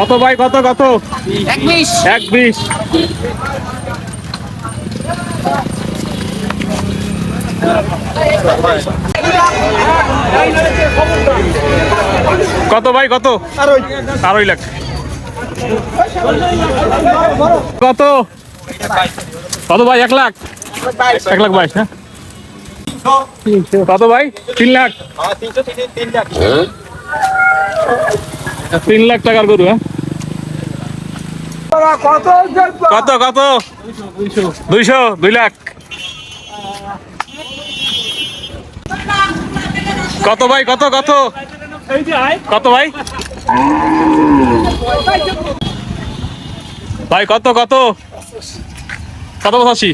কত ভাই কত কত? এক বিশ এক বিশ কত ভাই কত? আড়াই লাখ। কত? কত ভাই এক লাখ? এক লাখ বাইশ হ্যাঁ কত ভাই? তিন লাখ? তিন লাখ টাকার গরু হ্যাঁ? কত কত? দুইশো, দুই লাখ। কত ভাই, কত কত? কত ভাই? ভাই, কত কত? কত পঁচাশি?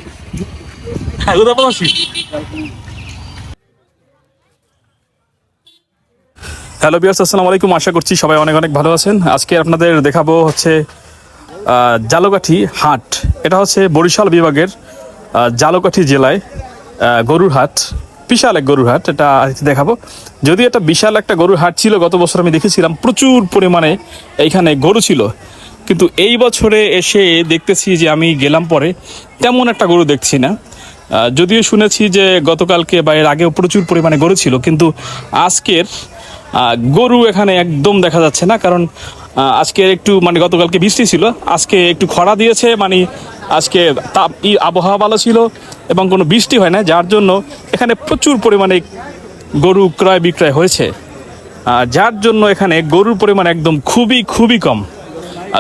পঁচাশি। হ্যালো বিয়ার্স আসসালামু আলাইকুম। আশা করছি সবাই অনেক অনেক ভালো আছেন। আজকে আপনাদের দেখাবো হচ্ছে জালকাঠি হাট। এটা হচ্ছে বরিশাল বিভাগের জালকাঠি জেলায় গরুর হাট। বিশাল এক গরুর হাট, এটা দেখাবো। যদি এটা বিশাল একটা গরুর হাট ছিল, গত বছর আমি দেখেছিলাম, প্রচুর পরিমাণে এইখানে গরু ছিল। কিন্তু এই বছরে এসে দেখতেছি যে আমি গেলাম পরে, তেমন একটা গরু দেখছি না। যদিও শুনেছি যে গতকালকে বা এর আগেও প্রচুর পরিমাণে গরু ছিল, কিন্তু আজকের গরু এখানে একদম দেখা যাচ্ছে না, কারণ আজকে একটু মানে গতকালকে বৃষ্টি ছিল, আজকে একটু খরা দিয়েছে মানে আজকে তাপ, ই, আবহাওয়া ভালো ছিল এবং কোনো বৃষ্টি হয় না যার জন্য এখানে প্রচুর পরিমাণে গরু ক্রয় বিক্রয় হয়েছে। যার জন্য এখানে গরুর পরিমাণ একদম খুবই খুবই কম।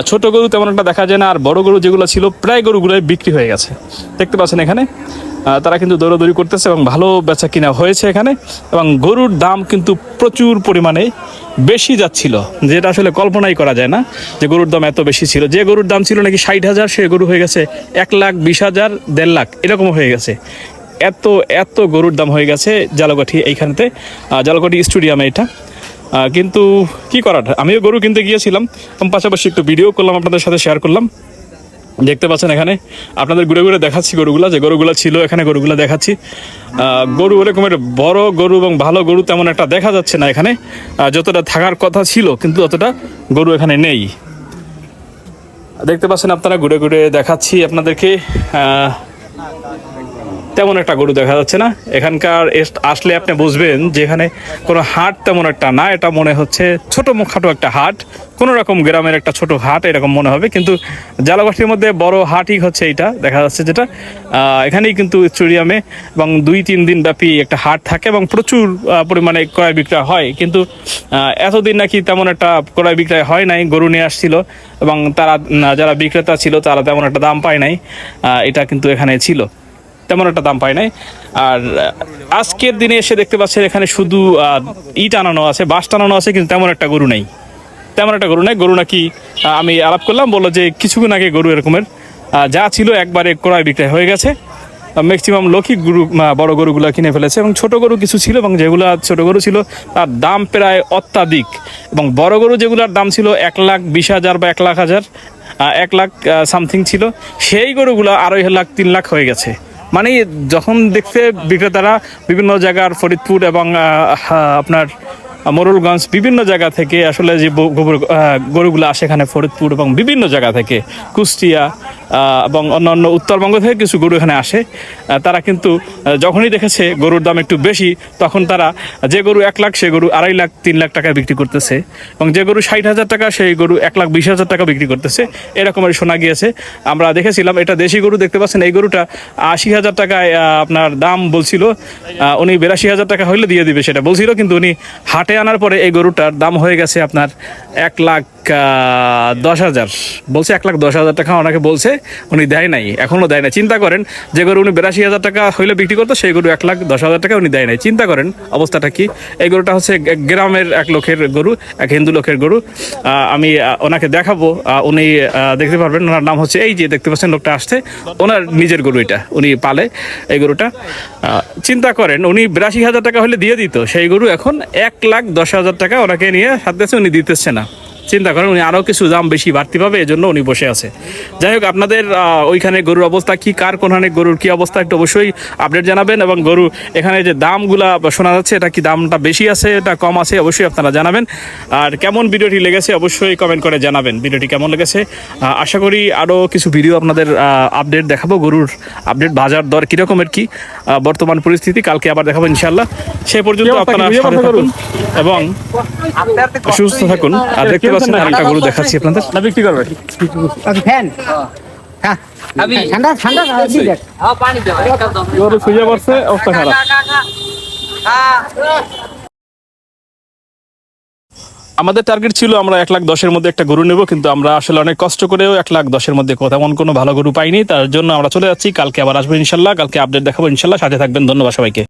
ছোট গরু তেমন একটা দেখা যায় না, আর বড় গরু যেগুলো ছিল, প্রায় গরুগুলোই বিক্রি হয়ে গেছে। দেখতে পাচ্ছেন এখানে? তারা কিন্তু দৌড়াদৌড়ি করতেছে এবং ভালো বেচা কিনা হয়েছে এখানে। এবং গরুর দাম কিন্তু প্রচুর পরিমাণে বেশি যাচ্ছিল, যেটা আসলে কল্পনাই করা যায় না যে গরুর দাম এত বেশি ছিল। যে গরুর দাম ছিল নাকি ষাট হাজার, সে গরু হয়ে গেছে এক লাখ বিশ হাজার, দেড় লাখ এরকম হয়ে গেছে। এত এত গরুর দাম হয়ে গেছে জালকাঠি এইখানেতে জালকাঠি স্টেডিয়ামে এটা। কিন্তু কি করার? আমিও গরু কিনতে গিয়েছিলাম পাশাপাশি একটু ভিডিও করলাম, আপনাদের সাথে শেয়ার করলাম। দেখতে পাচ্ছেন এখানে। আপনাদের ঘুরে ঘুরে দেখাচ্ছি গরুগুলা, যে গরুগুলা ছিল, এখানে গরুগুলা দেখাচ্ছি। গরু এরকমের বড় গরু এবং ভালো গরু তেমন একটা দেখা যাচ্ছে না এখানে। যতটা থাকার কথা ছিল, কিন্তু ততটা গরু এখানে নেই। দেখতে পাচ্ছেন আপনারা, ঘুরে ঘুরে দেখাচ্ছি আপনাদেরকে। তেমন একটা গরু দেখা যাচ্ছে না। এখানকার আসলে আপনি বুঝবেন যে এখানে কোনো হাট তেমন একটা না, এটা মনে হচ্ছে ছোট খাটো একটা হাট। কোনো রকম গ্রামের একটা ছোট হাট এরকম মনে হবে, কিন্তু জালাবাটির মধ্যে বড় হাটই হচ্ছে এইটা, দেখা যাচ্ছে যেটা। এখানেই কিন্তু স্টেডিয়ামে এবং দুই তিন দিন ব্যাপী একটা হাট থাকে এবং প্রচুর পরিমাণে ক্রয় বিক্রয় হয়। কিন্তু এতদিন নাকি তেমন একটা ক্রয় বিক্রয় হয় নাই, গরু নিয়ে আসছিল এবং তারা যারা বিক্রেতা ছিল তারা তেমন একটা দাম পায় নাই। এটা কিন্তু এখানে ছিল। তেমন একটা দাম পায় নাই। আর আজকের দিনে এসে দেখতে পাচ্ছেন এখানে শুধু ইট আনানো আছে বাস টানানো আছে, কিন্তু তেমন একটা গরু নেই। তেমন একটা গরু নেই। গরু নাকি আমি আলাপ করলাম, বলল যে কিছুক্ষণ আগে গরু এরকমের যা ছিল একবারে ক্রয় বিক্রয় হয়ে গেছে। ম্যাক্সিমাম লোকই গরু বড় গরুগুলো কিনে ফেলেছে এবং ছোট গরু কিছু ছিল এবং যেগুলো ছোট গরু ছিল, তার দাম প্রায় অত্যাধিক। এবং বড় গরু যেগুলোর দাম ছিল এক লাখ বিশ হাজার বা এক লাখ হাজার এক লাখ সামথিং ছিল, সেই গরুগুলো আড়াই লাখ, তিন লাখ হয়ে গেছে। মানে যখন দেখছে বিক্রেতারা বিভিন্ন জায়গার ফরিদপুর এবং আপনার মোরলগঞ্জ বিভিন্ন জায়গা থেকে আসলে যে গোবর- গরুগুলো আসে এখানে ফরিদপুর এবং বিভিন্ন জায়গা থেকে, কুষ্টিয়া এবং অন্যান্য উত্তরবঙ্গ থেকে কিছু গরু এখানে আসে। তারা কিন্তু যখনই দেখেছে গরুর দাম একটু বেশি, তখন তারা যে গরু এক লাখ, সে গরু আড়াই লাখ, তিন লাখ টাকায় বিক্রি করতেছে এবং যে গরু ষাট হাজার টাকা, সেই গরু এক লাখ বিশ হাজার টাকা বিক্রি করতেছে। এরকমের শোনা গিয়েছে। আমরা দেখেছিলাম, এটা দেশি গরু দেখতে পাচ্ছেন, এই গরুটা আশি হাজার টাকায় আপনার দাম বলছিল উনি বিরাশি হাজার টাকা হইলে দিয়ে দিবে সেটা বলছিল, কিন্তু উনি হাটে আনার পরে এই গরুটার দাম হয়ে গেছে আপনার এক লাখ দশ হাজার। বলছে এক লাখ দশ হাজার টাকা ওনাকে বলছে, উনি দেয় নাই, এখনও দেয় নাই। চিন্তা করেন, যে গরু উনি বিরাশি হাজার টাকা হইলে বিক্রি করতো, সেই গরু এক লাখ দশ হাজার টাকা উনি দেয় নাই। চিন্তা করেন, অবস্থাটা কি? এই গরুটা হচ্ছে গ্রামের এক লোকের গরু, এক হিন্দু লোকের গরু। আমি ওনাকে দেখাবো। উনি দেখতে পারবেন, ওনার নাম হচ্ছে এই যে দেখতে পাচ্ছেন, লোকটা আসছে। ওনার নিজের গরু এটা, উনি পালে এই গরুটা। চিন্তা করেন, উনি বিরাশি হাজার টাকা হলে দিয়ে দিত, সেই গরু এখন এক লাখ দশ হাজার টাকা ওনাকে নিয়ে সাথে উনি দিতেছে না। চিন্তা করেন উনি আরও কিছু দাম বেশি বাড়তি পাবে এজন্য উনি বসে আছে। যাই হোক আপনাদের ওইখানে গরুর অবস্থা কি কার কোনখানে গরুর কি অবস্থা একটু অবশ্যই আপডেট জানাবেন এবং গরু এখানে যে দামগুলা শোনা যাচ্ছে এটা কি দামটা বেশি আছে এটা কম আছে অবশ্যই আপনারা জানাবেন। আর কেমন ভিডিওটি লেগেছে অবশ্যই কমেন্ট করে জানাবেন ভিডিওটি কেমন লেগেছে। আশা করি আরও কিছু ভিডিও আপনাদের আপডেট দেখাবো গরুর আপডেট বাজার দর কীরকমের কি আহ, বর্তমান পরিস্থিতি কালকে আবার দেখাবো ইনশাল্লাহ সে পর্যন্ত আপনারা সাথে থাকুন এবং সুস্থ থাকুন। আর দেখতে পাচ্ছেন আরেকটা গরু দেখাচ্ছি আপনাদের। না বিক্রি করবে। Okay fan. হ্যাঁ। ঠান্ডা ঠান্ডা গরু শুয়ে পড়ছে অবস্থা খারাপ। আমাদের টার্গেট ছিল আমরা এক লাখ দশের মধ্যে একটা গরু নেব কিন্তু আমরা আসলে অনেক কষ্ট করেও এক লাখ দশের মধ্যে তেমন কোনো ভালো গরু পাইনি। তার জন্য আমরা চলে যাচ্ছি কালকে আবার আসব ইনশাল্লাহ কালকে আপডেট দেখাবো ইনশাল্লাহ। সাথে থাকবেন ধন্যবাদ সবাইকে।